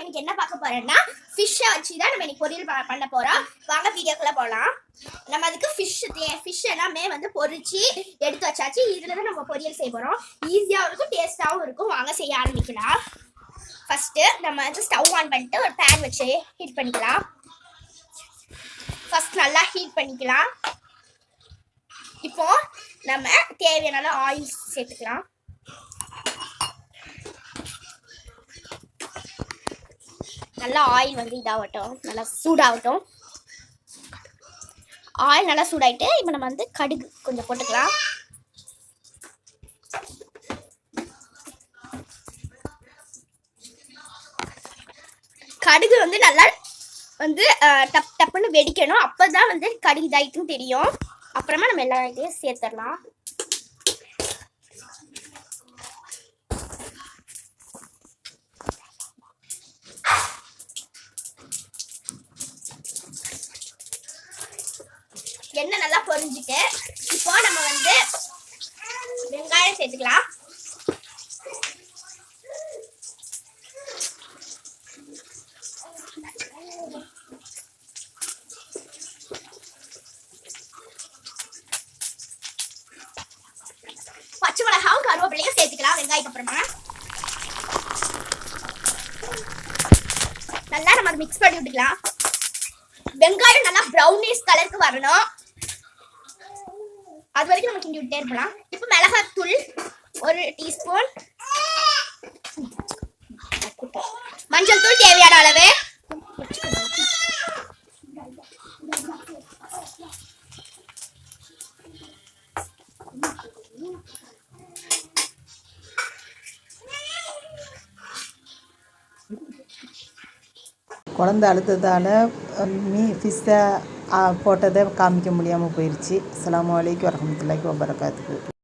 நம்ம இன்னைக்கு என்ன பார்க்க போறோம்னா ஃபிஷ்ஷை வச்சு தான் நம்ம இன்னைக்கு பொரியல் பண்ண போறோம். வாங்க வீடியோக்குள்ள போகலாம் நம்ம அதுக்கு ஃபிஷ் ஃபிஷ் எல்லாமே வந்து பொரிச்சு எடுத்து வச்சாச்சு. இதுல தான் நம்ம பொரியல் செய்ய போறோம். ஈஸியாகவும் இருக்கும் டேஸ்டாகவும் இருக்கும். வாங்க செய்ய ஆரம்பிக்கலாம். ஃபஸ்ட்டு நம்ம வந்து ஸ்டவ் ஆன் பண்ணிட்டு ஒரு பேன் வச்சு ஹீட் பண்ணிக்கலாம். ஃபஸ்ட் நல்லா ஹீட் பண்ணிக்கலாம். இப்போ நம்ம தேவையான ஆயில் சேர்த்துக்கலாம். நல்லா ஆயில் வந்து இதாகட்டும் நல்லா சூடாகட்டும். ஆயில் நல்லா சூடாயிட்டு இப்போ நம்ம வந்து கடுகு கொஞ்சம் போட்டுக்கலாம். கடுகு வந்து நல்லா வந்து டப் டப்புன்னு வெடிக்கணும். அப்போ தான் வந்து கடுகு இதாயிட்டுன்னு தெரியும். அப்புறமா நம்ம எல்லா இதையும் சேர்த்துடலாம். எண்ணெய் நல்லா பொரிஞ்சுட்டு இப்போ நம்ம வந்து வெங்காயம் சேர்த்துக்கலாம். பச்சை மிளகாவும் கருவேப்பிலையும் சேர்த்துக்கலாம் வெங்காயத்துக்கு அப்புறமா. நல்லா நம்ம அதை மிக்ஸ் பண்ணி விட்டுக்கலாம். வெங்காயம் நல்லா ப்ரௌனிஷ் கலருக்கு வரணும். அது வரைக்கும் நம்ம கிண்டி விட்டே இருக்கலாம் இப்போ மிளகாத்தூள் ஒரு டீஸ்பூன். மஞ்சள் தூள் தேவையான அளவு. குழந்த அழுத்ததால் மீ ஃபிஷ்ஷை போட்டதை காமிக்க முடியாமல் போயிடுச்சு அஸ்ஸலாமு அலைக்கும் வரஹ்மத்துல்லாஹி வபரகாத்துக்கு